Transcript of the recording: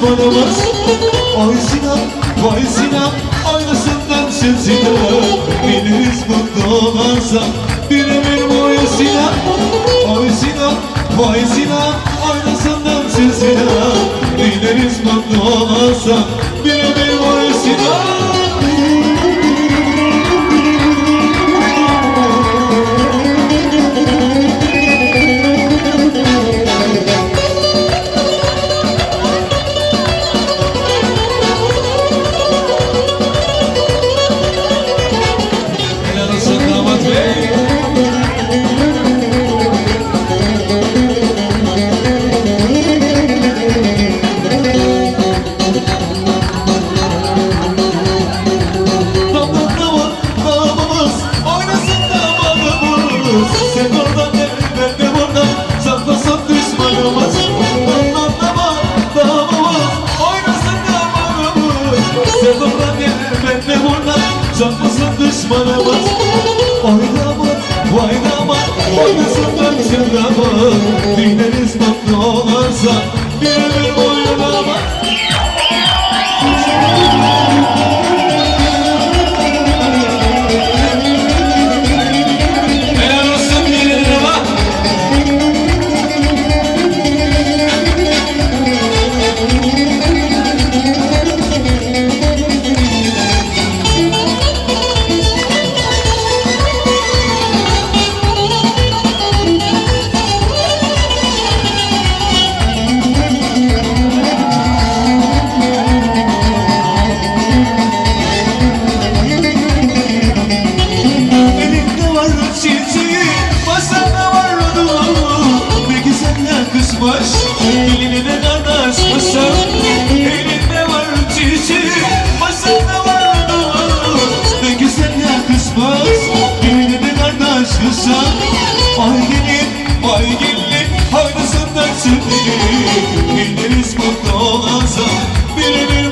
düşmanımız. Ay Sinan, vay Sinan Aynasından sen Biliriz mutlu olansa Bir ömür boyu Sinan. Ay Sinan, vay Sinan Aynasından sen Sinan Biliriz mutlu Sen oradan ben de buradan Saklasın düşmanımız Damat damat damamız Oynasın damadımız Sen oradan gel ben de buradan Saklasın düşmanımız Oy damat vay damat Oynasın yakışmış, diline de kardeşmişim Elinde var çiçeği, masada var odunu Ne güzel yakışmış, diline de kardeşmişim Ay gelin, ay gelin, haydasından sevdiğim Günleriz mutlu olansa, bir